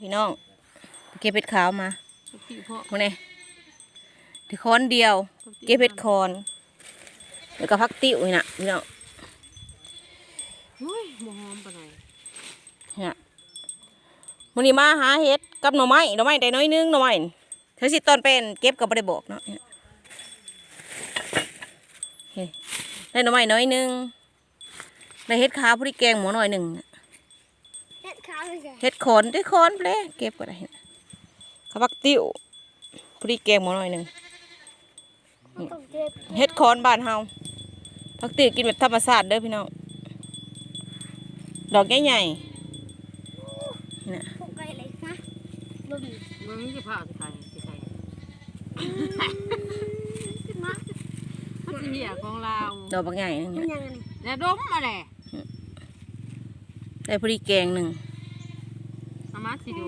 พี่น้องไปเก็บเห็ดขาวมาติเพาะมาเนี่ยถือค้อนเดียว เก็บเห็ดคอนแล้วก็พักติ้วนี่นะพี่น้องโอ้ยบ่หอมปานใดเนี่ยมันนี้มาหาเห็ดกับหน่อไม้หน่อไม้ได้น้อยนึงหน่อไม้เธอสิตอนเป็นเก็บก็ไม่ได้บอกเนาะเนี่ยเฮ้ยได้หน่อไม้น้อยนึงได้เห็ดขาวพอดีแกงหมูหน่อยหนึ่งเห็ดขาวเลยจ้ะ เห็ดขอนได้ขอนไปเลยเก็บก็ได้ข้าวผักติ้วพอดีแกงหมูหน่อยหนึ่งต้องเก็บเห็ดขอนบ้านเฮาผักติ้วกินแบบธรรมชาติเด้อพี่น้องดอกใหญ่ๆนี่นะพวกไก่เลยนะบ่มีมึงสิพาสิใครสิใครมามันสิเหี้ยของเราดอกบางใหญ่นึงมันเนี่ยยังไงนี่แล้วดมมาแหละได้พอดีแกงหนึ่ง เอามาสิดู